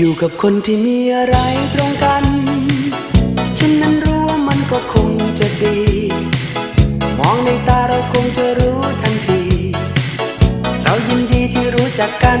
อยู่กับคนที่มีอะไรตรงกัน ฉันนั้นรู้ว่ามันก็คงจะดี มองในตาเราคงจะรู้ทันที เรายินดีที่รู้จักกัน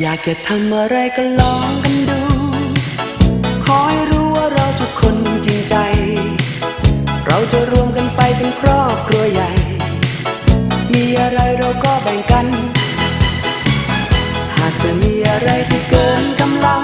อยากจะทำอะไรก็ลองกันดู ขอให้รู้ว่าเราทุกคนจริงใจ เราจะรวมกันไปเป็นครอบครัวใหญ่ มีอะไรเราก็แบ่งกัน หากจะมีอะไรที่เกินกำลัง